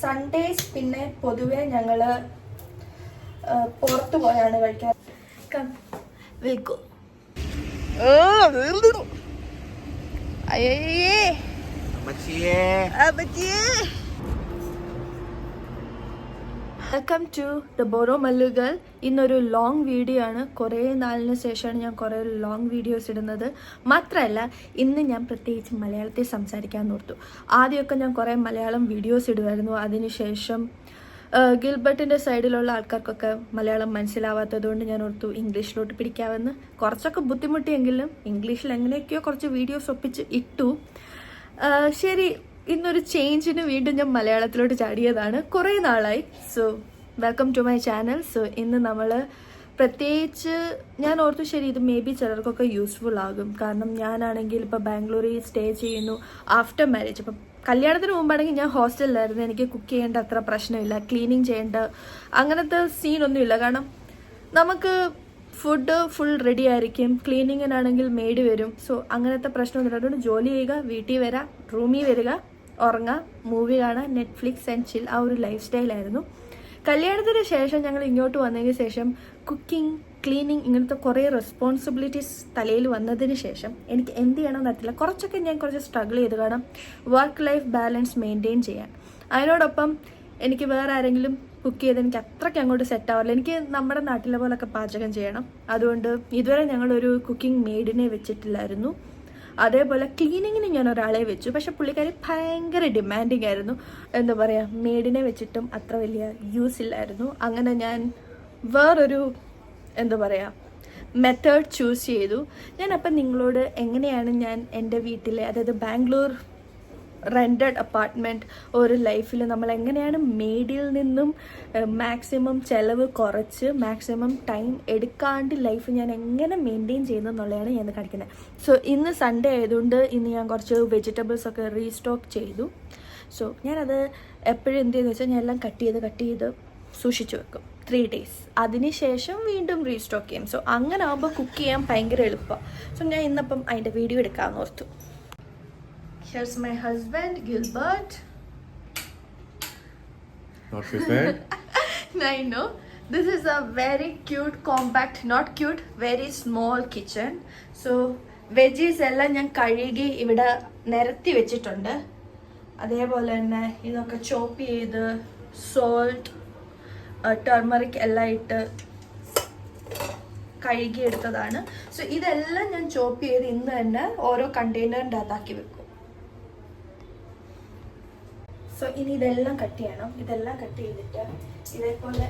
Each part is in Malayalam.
സൺഡേസ് പിന്നെ പൊതുവെ ഞങ്ങൾ ആ, പുറത്തു പോയാണ് കഴിക്കാൻ. വിൽക്കൂ അയ്യേ അമ്മച്ചിയേ. വെൽക്കം ടു ദ ബോറോ മല്ലുകൾ ഇന്നൊരു ലോങ് വീഡിയോ ആണ്. കുറേ നാളിന് ശേഷമാണ് ഞാൻ കുറേ ലോങ് വീഡിയോസ് ഇടുന്നത്. മാത്രമല്ല ഇന്ന് ഞാൻ പ്രത്യേകിച്ച് മലയാളത്തിൽ സംസാരിക്കാൻ ഓർത്തു. ആദ്യമൊക്കെ ഞാൻ കുറേ മലയാളം വീഡിയോസ് ഇടുമായിരുന്നു അതിനുശേഷം ഗിൽബർട്ടിന്റെ സൈഡിലുള്ള ആൾക്കാർക്കൊക്കെ മലയാളം മനസ്സിലാവാത്തതുകൊണ്ട് ഞാൻ ഓർത്തു ഇംഗ്ലീഷിലോട്ട് പിടിക്കാമെന്ന്. കുറച്ചൊക്കെ ബുദ്ധിമുട്ടിയെങ്കിലും ഇംഗ്ലീഷിൽ എങ്ങനെയൊക്കെയോ കുറച്ച് വീഡിയോസ് ഒപ്പിച്ച് ഇട്ടു. ശരി ഇന്നൊരു ചേഞ്ചിന് വീണ്ടും ഞാൻ മലയാളത്തിലോട്ട് ചാടിയതാണ്. കുറേ നാളായി. So welcome to my channel so ഇന്ന് നമ്മൾ പ്രത്യേകിച്ച് ഞാൻ ഓർത്തു ശരി ഇത് മേ ബി ചിലർക്കൊക്കെ യൂസ്ഫുൾ ആകും. കാരണം ഞാനാണെങ്കിൽ ഇപ്പോൾ ബാംഗ്ലൂരിൽ സ്റ്റേ ചെയ്യുന്നു ആഫ്റ്റർ മാരേജ് ഇപ്പം കല്യാണത്തിന് മുമ്പാണെങ്കിൽ ഞാൻ ഹോസ്റ്റലിലായിരുന്നു എനിക്ക് കുക്ക് ചെയ്യേണ്ട അത്ര പ്രശ്നമില്ല. ക്ലീനിങ് ചെയ്യേണ്ട അങ്ങനത്തെ സീനൊന്നുമില്ല കാരണം നമുക്ക് ഫുഡ് ഫുൾ റെഡി ആയിരിക്കും. ക്ലീനിങ്ങിനാണെങ്കിൽ മെയ്ഡ് വരും. സോ അങ്ങനത്തെ പ്രശ്നമൊന്നുമില്ല. അതുകൊണ്ട് ജോലി ചെയ്യുക വീട്ടിൽ വരാം റൂമിൽ വരിക ഉറങ്ങുക മൂവി കാണാം നെറ്റ്ഫ്ലിക്സ് ആൻഡ് ചിൽ ആ ഒരു ലൈഫ് സ്റ്റൈലായിരുന്നു കല്യാണത്തിന് ശേഷം ഞങ്ങൾ ഇങ്ങോട്ട് വന്നതിന് ശേഷം കുക്കിംഗ് ക്ലീനിങ് ഇങ്ങനത്തെ കുറേ റെസ്പോൺസിബിലിറ്റീസ് തലയിൽ വന്നതിന് ശേഷം എനിക്ക് എന്ത് ചെയ്യണമെന്ന് അറിയില്ല കുറച്ചൊക്കെ ഞാൻ കുറച്ച് സ്ട്രഗിൾ ചെയ്ത് കാണാം. വർക്ക് ലൈഫ് ബാലൻസ് മെയിന്റെയിൻ ചെയ്യാൻ. അതിനോടൊപ്പം എനിക്ക് വേറെ ആരെങ്കിലും കുക്ക് ചെയ്ത് എനിക്ക് അത്രയ്ക്ക് അങ്ങോട്ട് സെറ്റ് ആവില്ല എനിക്ക് നമ്മുടെ നാട്ടിലെ പോലൊക്കെ പാചകം ചെയ്യണം. അതുകൊണ്ട് ഇതുവരെ ഞങ്ങളൊരു കുക്കിംഗ് മെയ്ഡിനെ വെച്ചിട്ടില്ലായിരുന്നു. അതേപോലെ ക്ലീനിങ്ങിന് ഞാൻ ഒരാളെ വെച്ചു. പക്ഷെ പുള്ളിക്കാരി ഭയങ്കര ഡിമാൻഡിങ് ആയിരുന്നു. എന്താ പറയുക മെയ്ഡിനെ വെച്ചിട്ടും അത്ര വലിയ യൂസ് ഇല്ലായിരുന്നു. അങ്ങനെ ഞാൻ വേറൊരു എന്താ പറയുക മെത്തേഡ് ചൂസ് ചെയ്തു. ഞാൻ അപ്പം നിങ്ങളോട് എങ്ങനെയാണ് ഞാൻ എന്റെ വീട്ടിലെ അതായത് ബാംഗ്ലൂർ റെന്റഡ് അപ്പാർട്ട്മെന്റ് ഒരു ലൈഫിൽ നമ്മൾ എങ്ങനെയാണ് മേഡിയിൽ നിന്നും മാക്സിമം ചിലവ് കുറച്ച് മാക്സിമം ടൈം എടുക്കാണ്ട് ലൈഫ് ഞാൻ എങ്ങനെ മെയിന്റെയിൻ ചെയ്യുന്നു എന്നുള്ളതാണ് ഞാൻ കാണിക്കുന്നത്. സോ ഇന്ന് സൺഡേ ആയതുകൊണ്ട് ഇന്ന് ഞാൻ കുറച്ച് വെജിറ്റബിൾസ് ഒക്കെ റീസ്റ്റോക്ക് ചെയ്തു. സോ ഞാനത് എപ്പോഴും എന്ത് ചെയ്യുന്നു വെച്ചാൽ ഞാൻ എല്ലാം കട്ട് ചെയ്ത് കട്ട് ചെയ്ത് സൂക്ഷിച്ചു വെക്കും. ത്രീ ഡേയ്സ് അതിനുശേഷം വീണ്ടും റീസ്റ്റോക്ക് ചെയ്യും. സോ അങ്ങനെ ആകുമ്പോൾ കുക്ക് ചെയ്യാൻ ഭയങ്കര എളുപ്പമാണ് സോ ഞാൻ ഇന്നപ്പം അതിന്റെ വീഡിയോ എടുക്കാമെന്ന് ഓർത്തു. Here's my husband, Gilbert. Not prepared? I know. This is a very cute, compact, not cute, very small kitchen. So, veggies എല്ലാം ഞാൻ കഴുകി ഇവിടെ നിരത്തി വെച്ചിട്ടുണ്ട് അതേപോലെ തന്നെ ഇതൊക്കെ ചോപ്പ് ചെയ്ത് സോൾട്ട് ടർമറിക് എല്ലാം ഇട്ട് കഴുകിയെടുത്തതാണ് സോ ഇതെല്ലാം ഞാൻ ചോപ്പ് ചെയ്ത് ഇന്ന് തന്നെ ഓരോ കണ്ടെയ്നറിന്റെ അകത്താക്കി വെക്കും സോ ഇനി ഇതെല്ലാം കട്ട് ചെയ്യണം. ഇതെല്ലാം കട്ട് ചെയ്തിട്ട് ഇതേപോലെ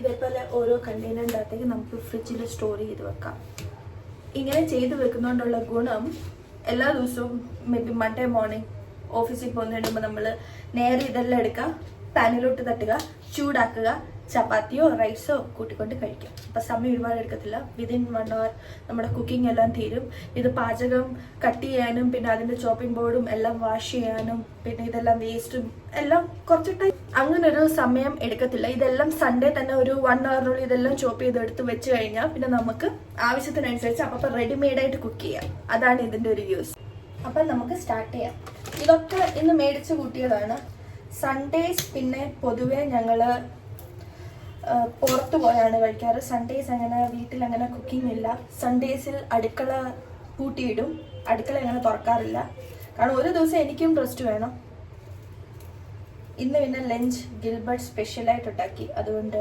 ഇതേപോലെ ഓരോ കണ്ടെയ്നറിന്റെ നമുക്ക് ഫ്രിഡ്ജിൽ സ്റ്റോർ ചെയ്ത് വെക്കാം. ഇങ്ങനെ ചെയ്ത് വെക്കുന്നതുകൊണ്ടുള്ള ഗുണം എല്ലാ ദിവസവും മേ ബി മൺഡേ മോർണിംഗ് ഓഫീസിൽ പോകുന്ന കഴിയുമ്പോൾ നമ്മൾ നേരെ ഇതെല്ലാം എടുക്കുക പാനിലോട്ട് തട്ടുക ചൂടാക്കുക ചപ്പാത്തിയോ റൈസോ കൂട്ടിക്കൊണ്ട് കഴിക്കാം. അപ്പം സമയം ഒരുപാട് എടുക്കത്തില്ല. വിതിൻ വൺ അവർ നമ്മുടെ കുക്കിംഗ് എല്ലാം തീരും. ഇത് പാചകം കട്ട് ചെയ്യാനും പിന്നെ അതിന്റെ ചോപ്പിംഗ് ബോർഡും എല്ലാം വാഷ് ചെയ്യാനും പിന്നെ ഇതെല്ലാം വേസ്റ്റും എല്ലാം കുറച്ച് ടൈം അങ്ങനെ ഒരു സമയം എടുക്കത്തില്ല. ഇതെല്ലാം സൺഡേ തന്നെ ഒരു വൺ അവറിനുള്ളിൽ ഇതെല്ലാം ചോപ്പ് ചെയ്ത് എടുത്ത് വെച്ച് കഴിഞ്ഞാൽ പിന്നെ നമുക്ക് ആവശ്യത്തിനനുസരിച്ച് അപ്പം റെഡിമെയ്ഡായിട്ട് കുക്ക് ചെയ്യാം. അതാണ് ഇതിന്റെ ഒരു യൂസ് അപ്പം നമുക്ക് സ്റ്റാർട്ട് ചെയ്യാം. ഇതൊക്കെ ഇന്ന് മേടിച്ച് കൂട്ടിയതാണ്. സൺഡേസ് പിന്നെ പൊതുവെ ഞങ്ങൾ പുറത്തു പോയാണ് കഴിക്കാറ്. സൺഡേസ് അങ്ങനെ വീട്ടിൽ അങ്ങനെ കുക്കിംഗ് ഇല്ല. സൺഡേസിൽ അടുക്കള പൂട്ടിയിടും. അടുക്കള അങ്ങനെ തുറക്കാറില്ല. കാരണം ഒരു ദിവസം എനിക്കും റെസ്റ്റ് വേണം. ഇന്ന് പിന്നെ ലഞ്ച് ഗിൽബർട്ട് സ്പെഷ്യലായിട്ട് ഉണ്ടാക്കി. അതുകൊണ്ട്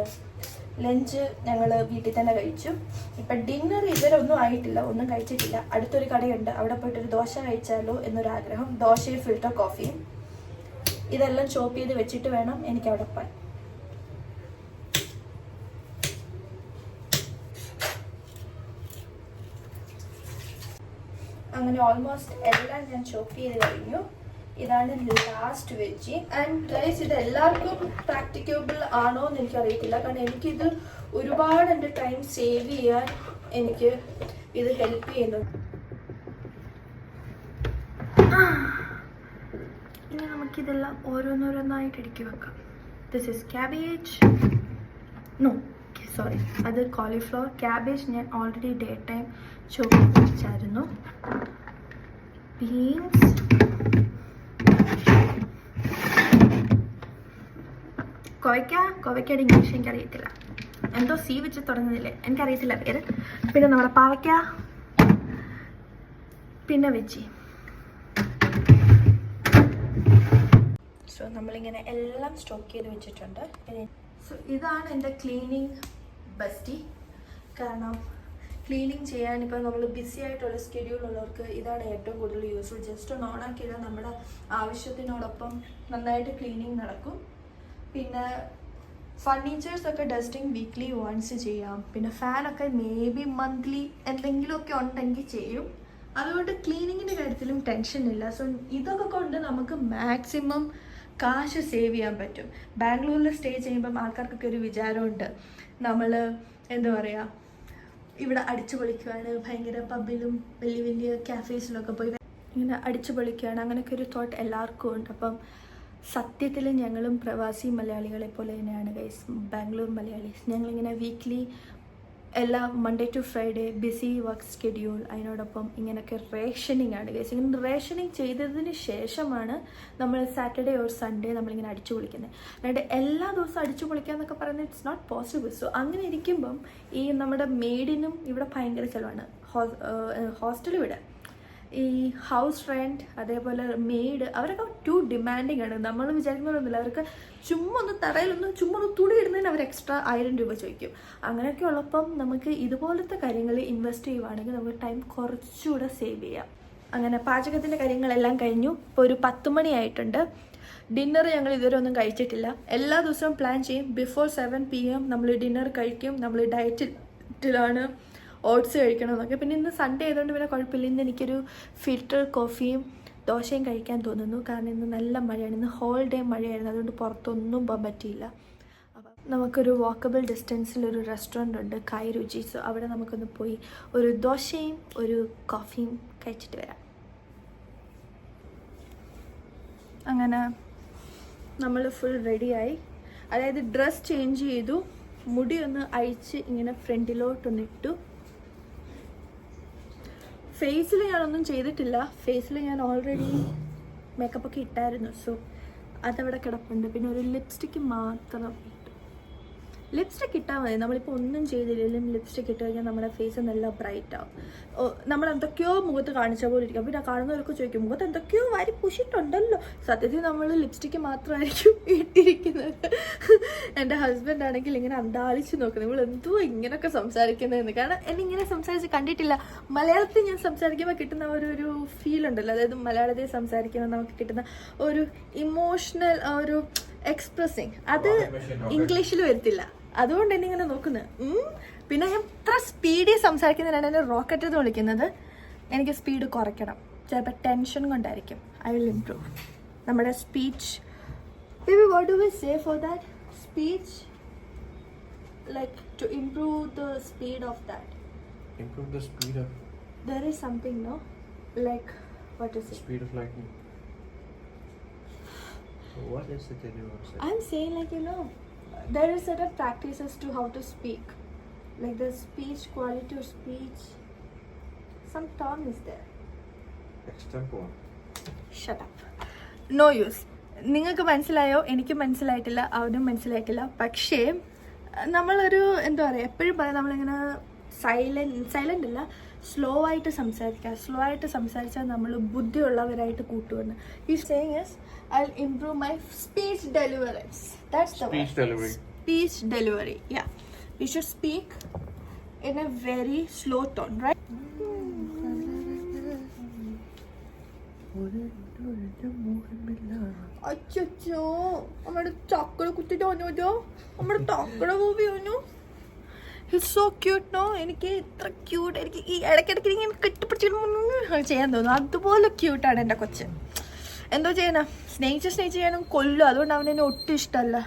ലഞ്ച് ഞങ്ങൾ വീട്ടിൽ തന്നെ കഴിച്ചു. ഇപ്പം ഡിന്നർ ഇതുവരെ ഒന്നും ആയിട്ടില്ല ഒന്നും കഴിച്ചിട്ടില്ല. അടുത്തൊരു കടയുണ്ട്. അവിടെ പോയിട്ട് ഒരു ദോശ കഴിച്ചാലോ എന്നൊരു ആഗ്രഹം ദോശയും ഫിൽട്ടർ കോഫിയും ഇതെല്ലാം ചോപ്പ് ചെയ്ത് വെച്ചിട്ട് വേണം എനിക്ക് അവിടെ പോകാൻ. അങ്ങനെ ഓൾമോസ്റ്റ് എല്ലാം ഞാൻ ചോപ്പ് ചെയ്ത് കഴിഞ്ഞു. ഇതാണ് ലാസ്റ്റ് വെജി ആൻഡ് ഗൈസ് ഇത് എല്ലാവർക്കും പ്രാക്ടിക്കബിൾ ആണോ എന്ന് എനിക്കറിയത്തില്ല. കാരണം എനിക്കിത് ഒരുപാട് എന്റെ ടൈം സേവ് ചെയ്യാൻ എനിക്ക് ഇത് ഹെൽപ്പ് ചെയ്യുന്നു. ഇനി നമുക്കിതെല്ലാം ഓരോന്നോരോന്നായിട്ട് ഇടുക്കി വെക്കാം. This is cabbage no sorry അത് കോളിഫ്ലവർ ക്യാബേജ് ഞാൻ already day time chop beans കോവയ്ക്ക കോവയ്ക്കയുടെ ഇംഗ്ലീഷ് എനിക്കറിയത്തില്ല. എന്തോ സി വെച്ച് തുടങ്ങുന്നില്ലേ എനിക്കറിയത്തില്ല പേര്. പിന്നെ നമ്മുടെ പാവയ്ക്ക പിന്നെ വെച്ചി സോ നമ്മളിങ്ങനെ എല്ലാം സ്റ്റോക്ക് ചെയ്ത് വെച്ചിട്ടുണ്ട്. സോ ഇതാണ് എന്റെ ക്ലീനിങ് ബസ്റ്റി കാരണം ക്ലീനിങ് ചെയ്യാൻ ഇപ്പോൾ നമ്മൾ ബിസി ആയിട്ടുള്ള സ്കെഡ്യൂൾ ഉള്ളവർക്ക് ഇതാണ് ഏറ്റവും കൂടുതൽ യൂസ്ഫുൾ ജസ്റ്റ് ഒന്ന് ഓണാക്കിയാൽ നമ്മുടെ ആവശ്യത്തിനോടൊപ്പം നന്നായിട്ട് ക്ലീനിങ് നടക്കും. പിന്നെ ഫർണിച്ചേഴ്സ് ഒക്കെ ഡസ്റ്റിങ് വീക്ക്ലി വൺസ് ചെയ്യാം. പിന്നെ ഫാനൊക്കെ മേ ബി മന്ത്ലി എന്തെങ്കിലുമൊക്കെ ഉണ്ടെങ്കിൽ ചെയ്യും. അതുകൊണ്ട് ക്ലീനിങ്ങിന്റെ കാര്യത്തിലും ടെൻഷൻ ഇല്ല. സോ ഇതൊക്കെ കൊണ്ട് നമുക്ക് മാക്സിമം കാശ് സേവ് ചെയ്യാൻ പറ്റും. ബാംഗ്ലൂരിൽ സ്റ്റേ ചെയ്യുമ്പം ആൾക്കാർക്കൊക്കെ ഒരു വിചാരമുണ്ട്. നമ്മൾ എന്താ പറയുക ഇവിടെ അടിച്ചു പൊളിക്കുകയാണ് ഭയങ്കര പബ്ബിലും വലിയ വലിയ ക്യാഫേസിലൊക്കെ പോയി ഇങ്ങനെ അടിച്ചു പൊളിക്കുകയാണ് അങ്ങനെയൊക്കെ ഒരു തോട്ട് എല്ലാവർക്കും ഉണ്ട്. അപ്പം സത്യത്തിൽ ഞങ്ങളും പ്രവാസി മലയാളികളെ പോലെ തന്നെയാണ് ഗൈസ് ബാംഗ്ലൂർ മലയാളീസ് ഞങ്ങളിങ്ങനെ വീക്ക്ലി എല്ലാ Monday to Friday busy work schedule അതിനോടൊപ്പം ഇങ്ങനെയൊക്കെ റേഷനിങ് ആണ് ഗൈസ് ഇങ്ങനെ റേഷനിങ് ചെയ്തതിന് ശേഷമാണ് നമ്മൾ സാറ്റർഡേ ഓർ സൺഡേ നമ്മളിങ്ങനെ അടിച്ചു പൊളിക്കുന്നത്. അല്ലാണ്ട് എല്ലാ ദിവസവും അടിച്ചു പൊളിക്കുക എന്നൊക്കെ പറയുന്നത് ഇറ്റ്സ് നോട്ട് പോസിബിൾ സോ അങ്ങനെ ഇരിക്കുമ്പം ഈ നമ്മുടെ മെയ്ഡിനും ഇവിടെ ഭയങ്കര ചിലവാണ്. ഹോസ്റ്റൽ ഇവിടെ. ഈ ഹൗസ് റെന്റ് അതേപോലെ മെയ്ഡ് അവരൊക്കെ ടു ഡിമാൻഡിങ് ആണ്. നമ്മൾ വിചാരിക്കുന്നവരൊന്നുമില്ല. അവർക്ക് ചുമ്മാ ഒന്ന് തറയിലൊന്ന് ചുമ്മാ ഒന്ന് തുണി ഇടുന്നതിന് അവർ എക്സ്ട്രാ ആയിരം രൂപ ചോദിക്കും. അങ്ങനെയൊക്കെ ഉള്ളപ്പം നമുക്ക് ഇതുപോലത്തെ കാര്യങ്ങളിൽ ഇൻവെസ്റ്റ് ചെയ്യുവാണെങ്കിൽ നമുക്ക് ടൈം കുറച്ചുകൂടെ സേവ് ചെയ്യാം. അങ്ങനെ പാചകത്തിന്റെ കാര്യങ്ങളെല്ലാം കഴിഞ്ഞു. ഇപ്പോൾ ഒരു പത്ത് മണിയായിട്ടുണ്ട് ഡിന്നർ ഞങ്ങൾ ഇതുവരെ ഒന്നും കഴിച്ചിട്ടില്ല. എല്ലാ ദിവസവും പ്ലാൻ ചെയ്യും. ബിഫോർ സെവൻ പി എം നമ്മൾ ഡിന്നർ കഴിക്കും. നമ്മൾ ഡയറ്റിലാണ് ഓട്സ് കഴിക്കണം എന്നൊക്കെ പിന്നെ ഇന്ന് സൺഡേ ആയതുകൊണ്ട് പിന്നെ കുഴപ്പമില്ല. ഇന്ന് എനിക്കൊരു ഫിൽറ്റർ കോഫിയും ദോശയും കഴിക്കാൻ തോന്നുന്നു. കാരണം ഇന്ന് നല്ല മഴയാണ്. ഇന്ന് ഹോൾ ഡേ മഴയായിരുന്നു. അതുകൊണ്ട് പുറത്തൊന്നും പോകാൻ പറ്റിയില്ല. അപ്പം നമുക്കൊരു വാക്കബിൾ ഡിസ്റ്റൻസിൽ ഒരു റെസ്റ്റോറന്റ് ഉണ്ട് കായ് രുചി സോ അവിടെ നമുക്കൊന്ന് പോയി ഒരു ദോശയും ഒരു കോഫിയും കഴിച്ചിട്ട് വരാം. അങ്ങനെ നമ്മൾ ഫുൾ റെഡിയായി അതായത് ഡ്രസ് ചേഞ്ച് ചെയ്തു. മുടി ഒന്ന് അഴിച്ച് ഇങ്ങനെ ഫ്രണ്ടിലോട്ടൊന്ന് ഇട്ടു. ഫേസിൽ ഞാനൊന്നും ചെയ്തിട്ടില്ല. ഫേസിൽ ഞാൻ ഓൾറെഡി മേക്കപ്പൊക്കെ ഇട്ടായിരുന്നു. സോ അതവിടെ കിടപ്പുണ്ട്. പിന്നെ ഒരു ലിപ്സ്റ്റിക്ക് മാത്രം. ലിപ്സ്റ്റിക് ഇട്ടാൽ മതി. നമ്മളിപ്പോൾ ഒന്നും ചെയ്തില്ലെങ്കിലും ലിപ്സ്റ്റിക് ഇട്ട് കഴിഞ്ഞാൽ നമ്മുടെ ഫേസ് നല്ല ബ്രൈറ്റ് ആവും. നമ്മൾ എന്തൊക്കെയോ മുഖത്ത് കാണിച്ച പോലെ ഇരിക്കും. പിന്നെ കാണുന്നവർക്ക് ചോദിക്കും മുഖത്ത് എന്തൊക്കെയോ വാരി പൂശിട്ടുണ്ടല്ലോ. സത്യത്തിൽ നമ്മൾ ലിപ്സ്റ്റിക്ക് മാത്രമായിരിക്കും ഇട്ടിരിക്കുന്നത്. എന്റെ ഹസ്ബൻഡ് ആണെങ്കിൽ ഇങ്ങനെ അന്താളിച്ച് നോക്കും നമ്മൾ എന്തോ ഇങ്ങനെയൊക്കെ സംസാരിക്കുന്നതെന്ന്. കാരണം എന്നെ ഇങ്ങനെ സംസാരിച്ച് കണ്ടിട്ടില്ല. മലയാളത്തിൽ ഞാൻ സംസാരിക്കുമ്പോൾ കിട്ടുന്ന ഒരു ഒരു ഫീൽ ഉണ്ടല്ലോ. അതായത് മലയാളത്തിൽ സംസാരിക്കുമ്പോൾ നമുക്ക് കിട്ടുന്ന ഒരു ഇമോഷണൽ ഒരു എക്സ്പ്രസിങ് അത് ഇംഗ്ലീഷിൽ വരത്തില്ല. അതുകൊണ്ട് എന്നെ ഇങ്ങനെ നോക്കുന്നത്. പിന്നെ ഞാൻ ഇത്ര സ്പീഡിൽ സംസാരിക്കുന്നതിനാണ് എന്നെ റോക്കറ്റ് എന്ന് വിളിക്കുന്നത്. എനിക്ക് സ്പീഡ് കുറയ്ക്കണം. ചിലപ്പോൾ ടെൻഷൻ കൊണ്ടായിരിക്കും. ഐ വിൽ ഇംപ്രൂവ് നമ്മുടെ speech baby what do we say for that speech like to improve the speed of that improve the speed of there is something no like what is speed of of വാട്ട് what is it that you want to say? I'm saying like you know, there is certain practices to how to speak, like the speech quality or speech. Some term is there. Extempore. Shut up. No use. നിങ്ങൾക്ക് മനസ്സിലായോ എനിക്ക് മനസ്സിലായിട്ടില്ല അവനും മനസ്സിലായിട്ടില്ല പക്ഷേ നമ്മളൊരു എന്താ പറയുക എപ്പോഴും പറയാം നമ്മളിങ്ങനെ സൈലന്റ് സൈലന്റ് അല്ല സ്ലോ ആയിട്ട് സംസാരിക്കുക സ്ലോ ആയിട്ട് സംസാരിച്ചാൽ നമ്മൾ ബുദ്ധിയുള്ളവരായിട്ട് കൂട്ടുവന്ന് ഈ saying is I improve my speech deliverance that's the yeah you should speak in a very slow tone right അച്ചോ നമ്മുടെ ചക്കട കുത്തി തോന്നിയോ നമ്മുടെ ചക്കര മൂവി തോന്നു സോ ക്യൂട്ട് നോ എനിക്ക് ഇത്ര ക്യൂട്ട് എനിക്ക് ഈ ഇടയ്ക്കിടയ്ക്ക് ഇങ്ങനെ കെട്ടിപ്പിടിച്ചിട്ട് ചെയ്യാൻ തോന്നുന്നു അതുപോലെ ക്യൂട്ടാണ് എന്റെ കൊച്ച്. എന്തോ ചെയ്യണം? സ്നേഹിച്ച് സ്നേഹിച്ച് ചെയ്യാനും കൊല്ലും. അതുകൊണ്ട് അവനെന്നെ ഒട്ടും ഇഷ്ടമല്ല.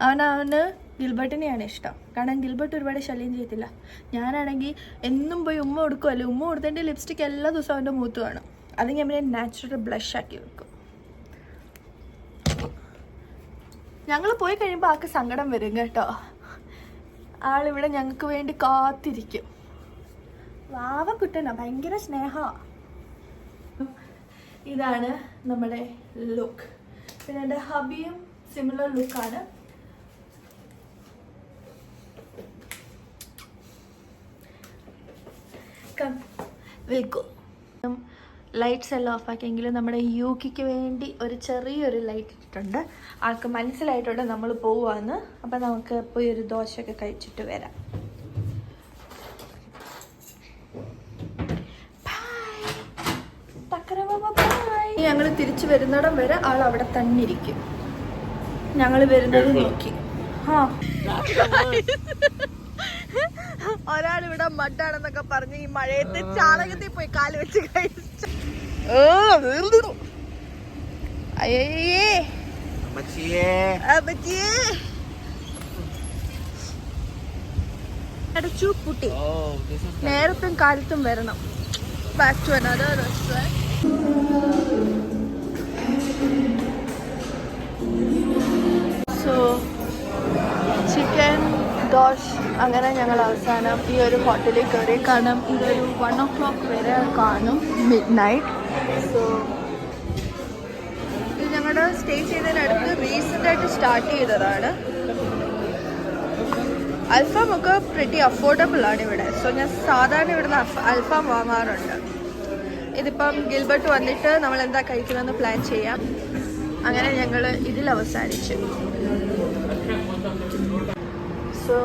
അവൻ അവന് ഗിൽബർട്ടിനെയാണ് ഇഷ്ടം. കാരണം ഗിൽബർട്ട് ഒരുപാട് ശല്യം ചെയ്യത്തില്ല. ഞാനാണെങ്കിൽ എന്നും പോയി ഉമ്മ കൊടുക്കുമല്ലേ ഉമ്മ കൊടുത്തതിന്റെ ലിപ്സ്റ്റിക് എല്ലാ ദിവസവും അവന്റെ മൂത്ത് കാണും. അല്ലെങ്കിൽ അവനെ നാച്ചുറൽ ബ്ലഷ് ആക്കി വെക്കും. ഞങ്ങൾ പോയി കഴിയുമ്പോൾ ആൾക്ക് സങ്കടം വരും കേട്ടോ. ആളിവിടെ ഞങ്ങൾക്ക് വേണ്ടി കാത്തിരിക്കും. വാവ കുട്ടനാ ഭയങ്കര സ്നേഹ. ഇതാണ് നമ്മുടെ ലുക്ക് പിന്നെ എന്റെ ഹബിയും സിമിലർ ലുക്കാണ് കം വിൽക്കും ലൈറ്റ്സ് എല്ലാം ഓഫാക്കിയെങ്കിലും നമ്മുടെ യൂക്കിക്ക് വേണ്ടി ഒരു ചെറിയൊരു ലൈറ്റ് ഇട്ടിട്ടുണ്ട്. ആൾക്ക് മനസ്സിലായിട്ടുണ്ട് നമ്മൾ പോവാന്ന്. അപ്പം നമുക്ക് പോയി ഒരു ദോശയൊക്കെ കഴിച്ചിട്ട് വരാം. ഞങ്ങൾ തിരിച്ചു വരുന്നിടം വരെ ആൾ അവിടെ തന്നെ ഇരിക്കും ഞങ്ങൾ വരുന്നത് നോക്കി. ആ ഒരാൾ ഇവിടെ മഡാണെന്നൊക്കെ പറഞ്ഞ് ഈ മഴയത്ത് ചാണകത്തിൽ പോയി കാൽ വെച്ച് കഴിച്ചു. അയ്യേ. അടച്ചു പൂട്ടി നേരത്തും കാലത്തും വരണം. Back to another so chicken dosa അങ്ങനെ ഞങ്ങൾ അവസാനം ഈ ഒരു ഹോട്ടലിൽ കയറി കാണും. ഇതൊരു വൺ ഓ ക്ലോക്ക് വരെ കാണും. മിഡ് നൈറ്റ് സോ ഇത് ഞങ്ങളുടെ സ്റ്റേ ചെയ്തതിനടുത്ത് റീസെന്റ് ആയിട്ട് സ്റ്റാർട്ട് ചെയ്തതാണ്. അൽഫാം ഒക്കെ പ്രിറ്റി അഫോർഡബിൾ ആണ് ഇവിടെ. സോ ഞാൻ സാധാരണ ഇവിടുന്ന് അൽഫാം വാങ്ങാറുണ്ട്. ഇതിപ്പം ഗിൽബർട്ട് വന്നിട്ട് നമ്മൾ എന്താ കഴിക്കണമെന്ന് പ്ലാൻ ചെയ്യാം. അങ്ങനെ ഞങ്ങൾ ഇതിൽ അവസാനിച്ചു. സോ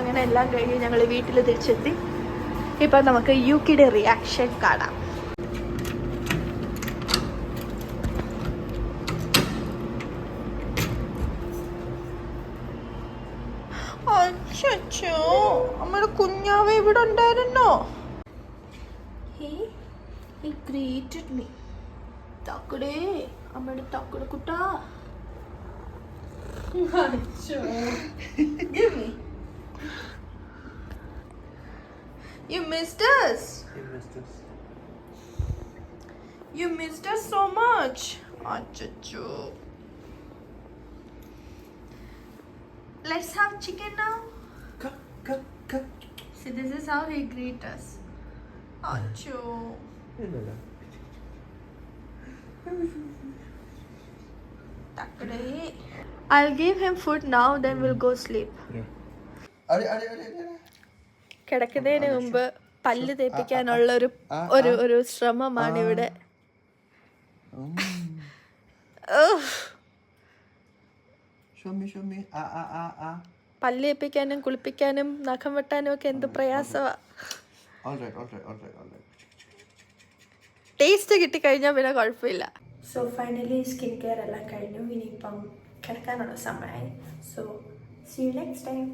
അങ്ങനെ എല്ലാം കഴിഞ്ഞ് ഞങ്ങൾ വീട്ടിൽ തിരിച്ചെത്തി. ഇപ്പം നമുക്ക് യു യുക്കിയുടെ റിയാക്ഷൻ കാണാം. അമ്മയുടെ കുഞ്ഞാവ ഇവിടെ ഉണ്ടായിരുന്നോ he he greeted me തക്കടേ അമ്മയുടെ തക്കട കുട്ടാ Give me. You missed us. You missed us. You missed us so much. Achacho. Let's have chicken now. Come, come, come. See, this is how he greet us. Acho. I'll give him food now, then we'll go sleep. കിടക്കുന്നതിന് മുമ്പ് പല്ല് തേപ്പിക്കാനുള്ള ഒരു ഒരു ഒരു ശ്രമമാണ് ഇവിടെ ഷമ്മി Show me, ആ ആ Ah, പല്ല് തേപ്പിക്കാനും കുളിപ്പിക്കാനും നഖം വെട്ടാനും ഒക്കെ എന്ത് പ്രയാസമാ കിട്ടി കഴിഞ്ഞാൽ all right, all right, all taste കിട്ടിക്കഴിഞ്ഞാൽ പിന്നെ കുഴപ്പമില്ല. സോ ഫൈനലി സ്കിൻ കെയർ എല്ലാം കഴിഞ്ഞു. ഇനിയിപ്പം കിടക്കാനുള്ള സമയമായി. So see you next time